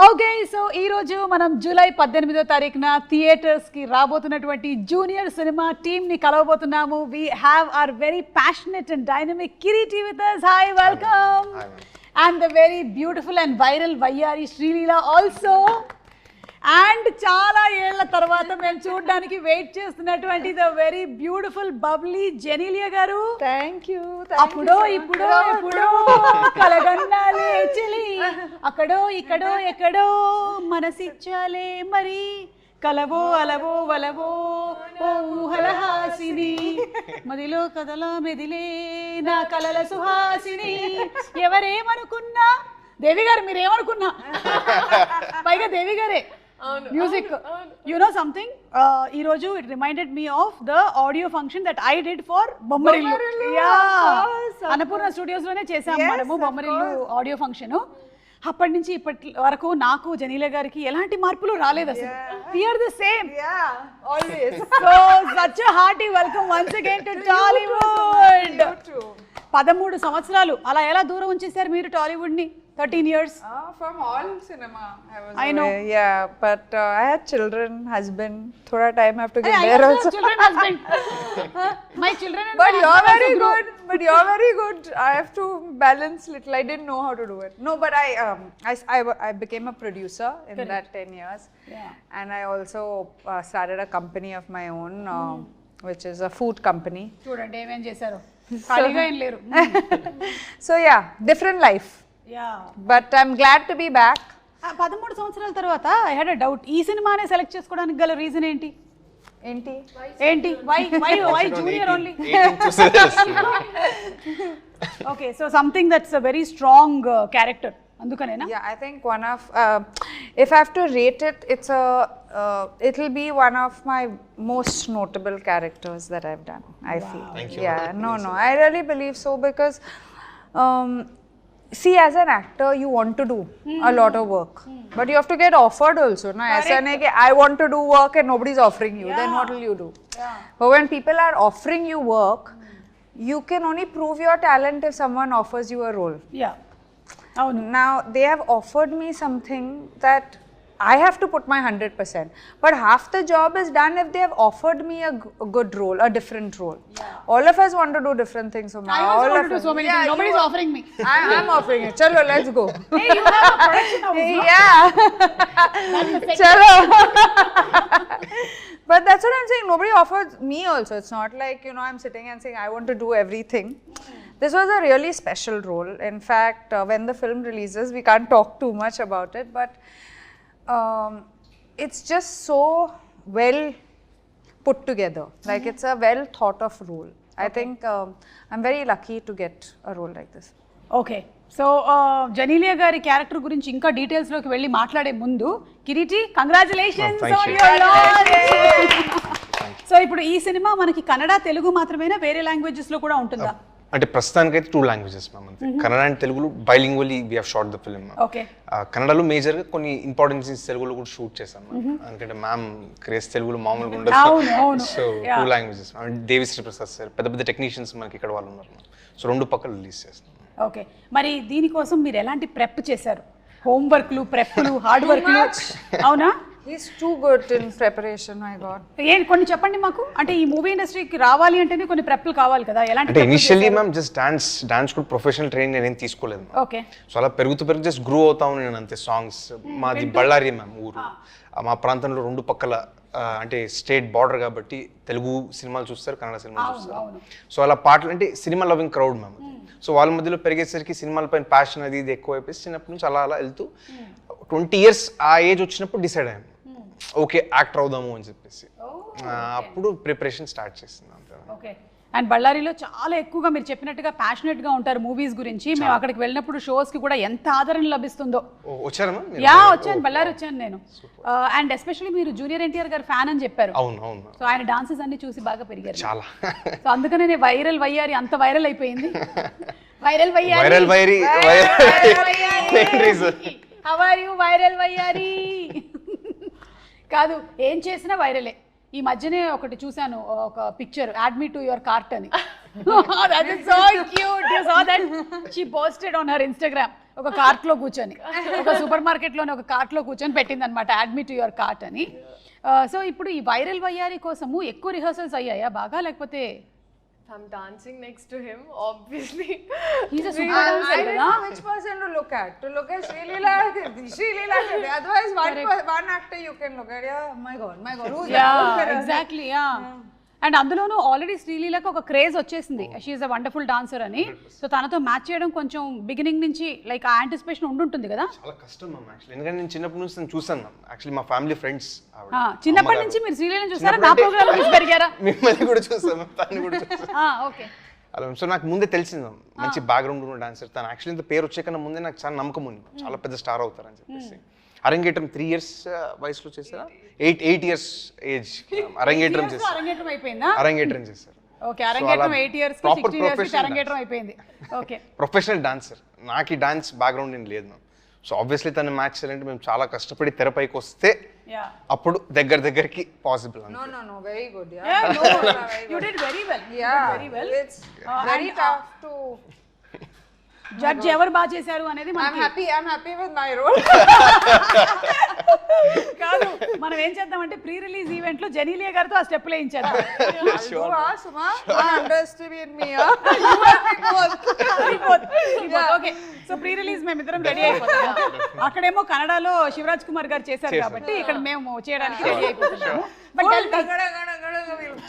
Okay so ఈ రోజు మనం జూలై పద్దెనిమిదో తారీఖున థియేటర్స్కి రాబోతున్నటువంటి జూనియర్ సినిమా టీమ్ని కలవబోతున్నాము we have are very passionate and dynamic Kireeti with us. Hi welcome. And the very beautiful and viral వయ్యారి శ్రీలీల ఆల్సో అండ్ చాలా ఏళ్ళ తర్వాత మేము చూడడానికి వెయిట్ చేస్తున్నటువంటి the very beautiful bubbly Genelia గారు. థ్యాంక్ యూ అప్పుడో ఇప్పుడో ఎప్పుడో కలగన్నాలే చెలి. అక్కడో ఇక్కడో ఎక్కడో మనసిచ్చాలే మరి. కలవో అలవో వలవో ఓ ఊహలహాసిని మదిలో కదల మెదిలే నా కలల సుహాసిని. ఎవరేమనుకున్నా? దేవి గారు మీరేమనుకున్నా? పైగా దేవి గారే. మ్యూజిక్ యు నో సంథింగ్ ఈ రోజు it reminded me of the audio function that I did for Bommarillu yeah Annapurna స్టూడియోస్లోనే చేసాము మనము బొమ్మరిల్లు ఆడియో ఫంక్షన్ అప్పటి నుంచి ఇప్పటి వరకు నాకు జనీల గారికి ఎలాంటి మార్పులు రాలేదు అసలు. We're the same such hearty welcome once again to Tollywood పదమూడు సంవత్సరాలు. అలా ఎలా దూరం ఉంచేశారు మీరు టాలీవుడ్ని 13 years? Uh, from all cinema. I was. I know. Yeah, but uh, I had children, husband. Thoda time I have to get I, there I also. children, husband. my children and But you're very good. But you're very good. I have to balance little. I didn't know how to do it. No, but I um, I, I, I became a producer in Correct. that 10 years. Yeah. And I also uh, started a company of my own. Mm. Which is a food company. చూడండి ఏమేం చేశారు ఖాళీగా ఏం లేరు so yeah different yeah But I'm glad to be back. పదమూడు సంవత్సరాల తర్వాత I had a doubt ఈ సినిమానే సెలెక్ట్ చేసుకోవడానికి గల రీజన్ ఏంటి Ain't ఏంటి why why why junior only okay so something that's a very strong character అందుకనేనా Yeah, I think one of, uh, if I have to rate it, it's a, uh, it'll be one of my most notable characters that I've done. I feel. Thank you. Yeah, no, no, see as an actor you want to do mm-hmm. a lot of work mm-hmm. but you have to get offered also na aisa i want to do work and nobody's offering you yeah. then what will you do yeah. but when people are offering you work mm. you can only prove your talent if someone offers you a role yeah oh, no. now they have offered me something that I have to put my 100%. But half the job is done if they have offered me a, g- a good role, a different role. All of us want to do different things. So I all want to do so many Yeah, things. you Nobody's are- offering me. I, I'm offering it. Chalo, let's go. Hey, you have a production house, no? yeah. Chalo. but that's what I'm saying. Nobody offers me also. It's not like, you know, I'm sitting and saying, I want to do everything. This was a really special role. In fact, uh, when the film releases, we can't talk too much about it, but it's just so well put together. Like, it's a well thought of role. I think um, I'm very lucky to get a role like this. Okay so Genelia గారి character గురించి ఇంకా డీటెయిల్స్లోకి వెళ్ళి మాట్లాడే ముందు Kireeti congratulations Oh, so ఇప్పుడు ఈ cinema మనకి కన్నడ తెలుగు మాత్రమేనా వేరే లాంగ్వేజెస్లో కూడా ఉంటుందా అంటే ప్రస్తుతానికి అయితే టూ లాంగ్వేజెస్ మ్యామ్ అంతే కన్నడ అండ్ తెలుగులో bilingually we have shot the film okay. కన్నడలో మేజర్గా కొన్ని ఇంపార్టెంట్ సీన్స్ తెలుగులో కూడా షూట్ చేశాం. ఎందుకంటే మ్యామ్ క్రేజ్ తెలుగులో మామూలుగా ఉండదు. So. Two languages Devi Sri Prasad sir పెద్ద పెద్ద టెక్నీషియన్స్ మనకి ఇక్కడ వాళ్ళు ఉన్నారు సో రెండు పక్కన రిలీజ్ చేస్తాం ఓకే. మరి దీనికోసం మీరు ఎలాంటి ప్రెప్ చేశారు? హోంవర్క్లు ప్రెప్లు హార్డ్ వర్క్లు అవునా? He's too good in preparation, my God. ఏం కొన్ని చెప్పండి మాకు? అంటే ఈ మూవీ ఇండస్ట్రీకి రావాలి అంటేనే కొన్ని ప్రెప్లు కావాలి కదా. ఎలాంటి అంటే initially ma'am just dance dance కూడా ప్రొఫెషనల్ ట్రైనింగ్ నేనేం తీసుకోలేదు. ఓకే సో అలా పెరుగుతూ పెరుగు జస్ట్ గ్రో అవుతా నేను అంతే సాంగ్స్ మాది బళ్ళారి మ్యామ్ ఊరు. మా ప్రాంతంలో రెండు పక్కల అంటే స్టేట్ బార్డర్ కాబట్టి తెలుగు సినిమాలు చూస్తారు కన్నడ సినిమాలు చూస్తారు. సో అలా పాటలు అంటే cinema loving crowd ma'am so వాళ్ళ మధ్యలో పెరిగేసరికి సినిమాల పైన ప్యాషన్ అది ఇది ఎక్కువ అయిపోయి చిన్నప్పటి నుంచి అలా అలా వెళ్తూ ట్వంటీ ఇయర్స్ ఆ ఏజ్ వచ్చినప్పుడు డిసైడ్ అయ్యాను. ఓకే యాక్టర్ అవుదాము అని చెప్పేసి. అప్పుడు ప్రిపరేషన్ స్టార్ట్ చేసింది అంతే. అండ్ బళ్ళారిలో చాలా ఎక్కువగా మీరు చెప్పినట్టుగా passionate గా ఉంటారు మూవీస్ గురించి. మేము అక్కడికి వెళ్ళినప్పుడు షోస్కి కూడా ఎంత ఆదరణ లభిస్తుందో? యా వచ్చాను. బళ్ళారి వచ్చాను నేను. అండ్ ఎస్పెషల్లీ మీరు జూనియర్ ఎన్టీఆర్ గారు ఫ్యాన్ అని చెప్పారు. సో ఆయన డాన్సెస్ అన్ని చూసి బాగా పెరిగారు. చాలా. సో అందుకనే వైరల్ వయ్యారి అంత వైరల్ అయిపోయింది. వైరల్ వయ్యారి. వైరల్ వైరీ వైరల్ వయ్యారి. కాదు ఏం చేసినా వైరలే ఈ మధ్యనే ఒకటి చూశాను ఒక picture add me to your cart అని. That is so cute you saw that she posted on her Instagram ఒక కార్ట్లో కూర్చొని. ఒక సూపర్ మార్కెట్లోనే ఒక కార్ట్లో కూర్చొని పెట్టింది అనమాట అడ్మిట్ యువర్ కార్ట్ అని. సో ఇప్పుడు ఈ వైరల్ వయ్యారి కోసము ఎక్కువ రిహర్సల్స్ అయ్యాయా బాగా? లేకపోతే I'm dancing next to him, obviously. He's a superstar. I, I didn't know which person to look at. To look at Sri Leela, Sri Leela. Otherwise, one, one actor you can look at. Yeah, my God, my God, who's yeah, that? Exactly, yeah. yeah. And అందులోనూ already శ్రీలీలకు ఒక craze వచ్చేసింది. She a wonderful dancer అని. So తనతో match చేయడం కొంచెం beginning నుంచి like ఆ యాంటిసిపేషన్ ఉండుంటుంది కదా? చాలా కష్టం మ్యామ్ యాక్చువల్లీ ఎందుకంటే నేను చిన్నప్పటి నుంచి నేను చూసాను మ్యామ్ యాక్చువల్లీ మా ఫ్యామిలీ ఫ్రెండ్స్ చిన్నప్పటి నుంచి మీరు శ్రీలీలను చూసారా నా ప్రోగ్రామ్ పెరిగారా? మిమ్మల్ని కూడా చూసాను తను కూడా ఓకే. అలా సో నాకు ముందే తెలిసింది. మంచి బ్యాక్గ్రౌండ్ ఉన్న డాన్సర్ తను యాక్చువల్లీ ఇంత పేరు వచ్చే కన్నా ముందే నాకు చాలా నమ్మకం ఉంది. చాలా పెద్ద స్టార్ అవుతారని చెప్పేసి. అరంగేట్రం త్రీ ఇయర్స్ వయసులో చేశారా? ఎయిట్ ఎయిట్ ఇయర్స్ ఏజ్ అరంగేట్రం చేశారు. అరంగేట్రం చేశారు. ప్రొఫెషనల్ డాన్సర్ నాకు ఈ డాన్స్ బ్యాక్గ్రౌండ్ ఏం లేదు సో ఆబ్వియస్లీ తను మ్యాచ్ చేయాలంటే మేము చాలా కష్టపడి తెరపైకి వస్తే అప్పుడు దగ్గర దగ్గరికి possible No, no, no. Very good. Yeah. Yeah, no, you did very well. You Yeah. did very well. It's Uh, very and, tough to. Judge ఎవరు బాగా చేశారు అనేది I'm మనకి happy. I'm happy with my role. కాదు మనం ఏం చేద్దామంటే pre release ఈవెంట్లో జెనీలియా గారితో ఆ step వేయించేద్దాం. Okay so pre release ready అయిపోతాం అక్కడేమో కన్నడలో శివరాజ్ కుమార్ గారు చేశారు కాబట్టి ఇక్కడ మేము చేయడానికి రెడీ అయిపోతున్నాము. బట్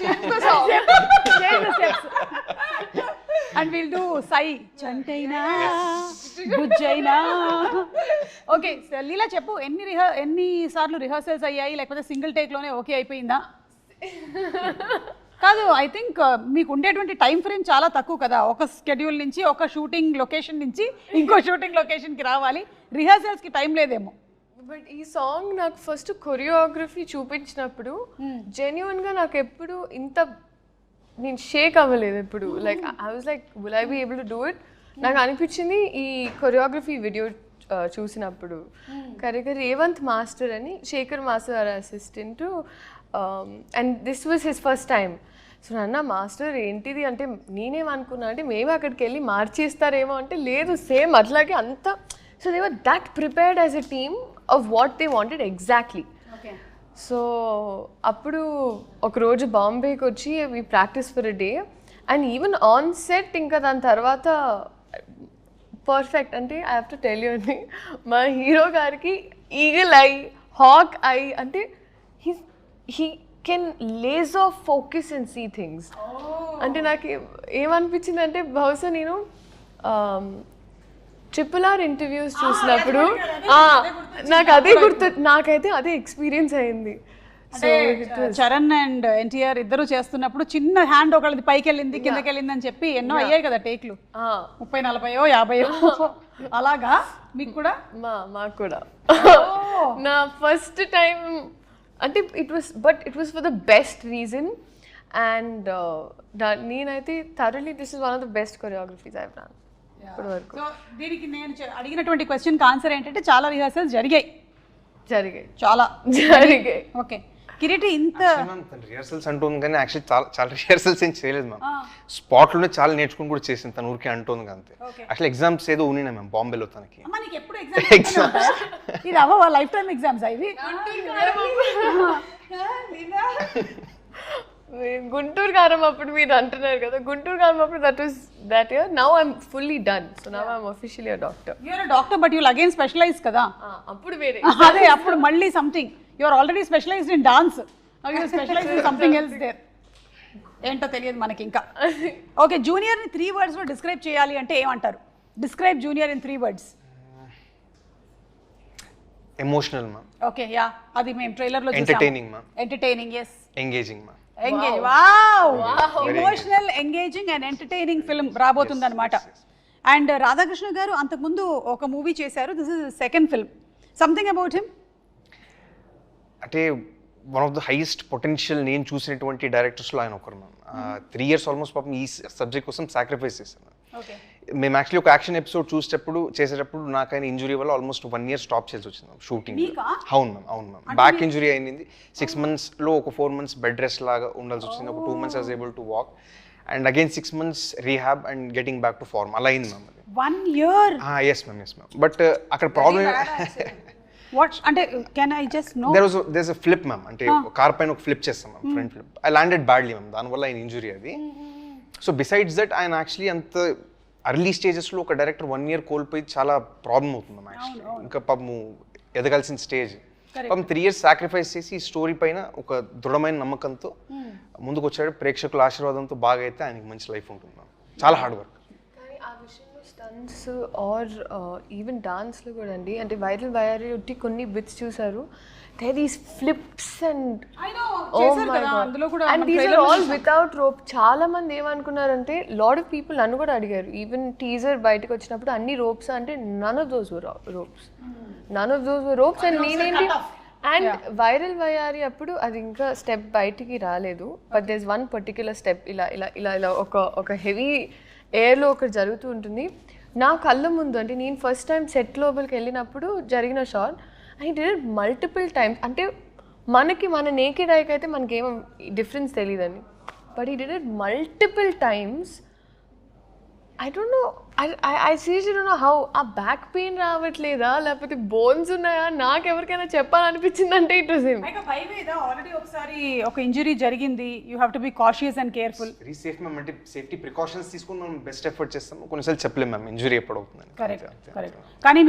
అండ్ విల్ డూ సై చంటైనా బుజ్జైనా ఓకే లీలా చెప్పు. ఎన్ని రిహ ఎన్ని సార్లు రిహర్సల్స్ అయ్యాయి? లేకపోతే సింగిల్ టేక్లోనే ఓకే అయిపోయిందా? కాదు ఐ థింక్ మీకు ఉండేటువంటి టైం ఫ్రేమ్ చాలా తక్కువ కదా. ఒక స్కెడ్యూల్ నుంచి ఒక షూటింగ్ లొకేషన్ నుంచి ఇంకో షూటింగ్ లొకేషన్కి రావాలి. రిహర్సల్స్కి టైం లేదేమో. బట్ ఈ సాంగ్ నాకు ఫస్ట్ కొరియోగ్రఫీ చూపించినప్పుడు జెన్యున్గా నాకు ఎప్పుడు ఇంత నేను షేక్ అవ్వలేదు ఎప్పుడు. Like I was like will I be able to do it నాకు అనిపించింది ఈ కొరియోగ్రఫీ వీడియో uh, చూసినప్పుడు. కరెక్ట్ రేవంత్ మాస్టర్ అని Sekhar master assistant and this was his first time so నాన్న మాస్టర్ ఏంటిది అంటే నేనేమనుకున్నా అంటే మేము అక్కడికి వెళ్ళి మార్చేస్తారేమో అంటే లేదు సేమ్ అట్లాగే అంత. So they were that prepared as a team of what they wanted exactly so అప్పుడు ఒకరోజు బాంబేకి వచ్చి we practice for a day and even on set ఇంకా దాని తర్వాత పర్ఫెక్ట్ అంటే I have to tell you అండి. మా హీరో గారికి ఈగల్ ఐ హాక్ ఐ అంటే he he can laser focus and see things అంటే నాకు ఏమనిపించింది అంటే బహుశా నేను ట్రిపుల్ ఆర్ ఇంటర్వ్యూస్ చూసినప్పుడు నాకు అదే గుర్తు నాకైతే అదే ఎక్స్పీరియన్స్ అయింది. చరణ్ అండ్ ఎన్టీఆర్ ఇద్దరు చేస్తున్నప్పుడు చిన్న హ్యాండ్ ఒకళ్ళది పైకి వెళ్ళింది కిందకి వెళ్ళింది అని చెప్పి ఎన్నో అయ్యాయి కదా టేక్లు. ముప్పై నలభైయో యాభైయో అలాగా? మీకు కూడా? మా మాకు కూడా. నా ఫస్ట్ టైం అంటే it was but it was for the best reason and నేనైతే thoroughly this is one of the best choreographies I done ఇప్పటి వరకు. సో దీనికి నేను అడిగినటువంటి క్వశ్చన్కి ఆన్సర్ ఏంటంటే చాలా రిహర్సల్స్ జరిగాయి. జరిగాయి. చాలా. జరిగాయి. ఓకే కిరీటి ఇంత రిహర్సల్స్ అంటుంది కానీ యాక్చువల్లీ చాలా చాలా రిహర్సల్స్ ఏం చేయలేదు మ్యామ్ స్పాట్లోనే చాలా నేర్చుకుని కూడా చేసింది తను ఊరికే అంటుంది అంతే. యాక్చువల్లీ ఎగ్జామ్స్ ఏదో ఉన్నాయి మ్యామ్ బాంబేలో తనకి. అమ్మ నీకు ఎప్పుడు ఎగ్జామ్స్ ఇది అవ్వ లైఫ్ టైం ఎగ్జామ్స్ ఇవి? గుంటూరు కారం అప్పుడు మీరు అంటున్నారు కదా గుంటూరు కారం అప్పుడు that was that year now I'm fully done so now I'm officially doctor you're doctor but you again specialize కదా అప్పుడు వేరే అదే అప్పుడు మళ్ళీ something you are already specialized in dance you specialize in something else there ఏంటో తెలియదు మనకి ఇంకా. ఓకే జూనియర్ని త్రీ వర్డ్స్లో డిస్క్రైబ్ చేయాలి అంటే ఏమంటారు? Describe junior in three words emotional ma'am okay yeah అది మేము ట్రైలర్లో Entertaining, ma'am. Entertaining yes engaging ma'am engage wow emotional engaging and entertaining film రాబోతుంది అనమాట అండ్ రాధాకృష్ణ గారు అంతకుముందు ఒక మూవీ చేశారు. This is second film something about him అంటే one of the highest potential నేను చూసినటువంటి డైరెక్టర్స్లో ఆయన ఒకరు. మ్యామ్ త్రీ ఇయర్స్ ఆల్మోస్ట్ పాపం ఈ సబ్జెక్ట్ కోసం సాక్రిఫైస్ చేశాను మేము యాక్చువల్లీ ఒక యాక్షన్ ఎపిసోడ్ చూసేటప్పుడు చేసేటప్పుడు నాకు ఆయన ఇంజురీ వల్ల ఆల్మోస్ట్ వన్ ఇయర్ స్టాప్ చేసి వచ్చింది షూటింగ్? అవును మ్యామ్ అవును మ్యామ్ బ్యాక్ ఇంజురీ అయింది. సిక్స్ మంత్స్లో ఒక ఫోర్ మంత్స్ బెడ్ రెస్ట్ లాగా ఉండాల్సి వచ్చింది. ఒక two months was able to walk and again six months rehab and getting back to form అలా అయింది ma'am one year yes ma'am yes ma'am but అక్కడ ప్రాబ్లమ్ వాట్ అంటే can I just know there was this a flip ma'am అంటే car పైన ఒక flip చేస్తాం ma'am front flip I landed badly ma'am దానివల్ల ఆయన ఇంజురీ అది. సో బిసైడ్స్ దట్ ఆయన యాక్చువల్లీ అంత అర్లీ స్టేజెస్లో ఒక డైరెక్టర్ వన్ ఇయర్ కోల్పోయి చాలా ప్రాబ్లం అవుతుంది యాక్చువల్లీ ఇంకా పాపము ఎదగాల్సిన స్టేజ్ పాపం త్రీ ఇయర్స్ సాక్రిఫైస్ చేసి ఈ స్టోరీ పైన ఒక దృఢమైన నమ్మకంతో ముందుకు వచ్చాడు ప్రేక్షకుల ఆశీర్వాదంతో బాగా అయితే ఆయనకి మంచి లైఫ్ ఉంటుంది. చాలా హార్డ్ వర్క్ కానీ ఆ స్టంట్స్ ఆర్ ఈవెన్ డాన్స్లో కూడా అండి. అంటే వైరల్ వైరల్ ఒట్టి కొన్ని బిట్స్ చూసారు. They these flips and and these are all without rope చాలా మంది ఏమనుకున్నారంటే లాడ్ ఆఫ్ పీపుల్ నన్ను కూడా అడిగారు. ఈవెన్ టీజర్ బయటకు వచ్చినప్పుడు అన్ని రోప్స్ అంటే none of those ropes none of those ropes and నేనేంటి అండ్ వైరల్ వయారి అప్పుడు అది ఇంకా స్టెప్ బయటికి రాలేదు. But this one particular step ఇలా ఇలా ఇలా ఇలా ఒక ఒక హెవీ ఎయిర్లో ఒకటి జరుగుతూ ఉంటుంది. నా కళ్ళ ముందు అంటే నేను ఫస్ట్ టైం సెట్ లోపలికి వెళ్ళినప్పుడు జరిగిన shot I did multiple times అంటే మనకి మన నేకెడ్ ఐకి అయితే మనకేమో డిఫరెన్స్ తెలియదండి but he did it multiple times I don't know I I seriously don't know how ఆ బ్యాక్ పెయిన్ రావట్లేదా? లేకపోతే బోన్స్ ఉన్నాయా? నాకు ఎవరికైనా చెప్పాలనిపించింది అంటే ఇట్ వాజ్ హిమ్ ఆల్రెడీ ఒకసారి ఒక ఇంజరీ జరిగింది. You have to be cautious and careful very safe ma'am అంటే సేఫ్టీ ప్రికాషన్స్ తీసుకుని మనం బెస్ట్ ఎఫర్ట్ చేస్తాం కొన్నిసార్లు చెప్పలేము మ్యామ్ ఇంజురీ ఎప్పుడు అవుతుందని కరెక్ట్. కరెక్ట్ కానీ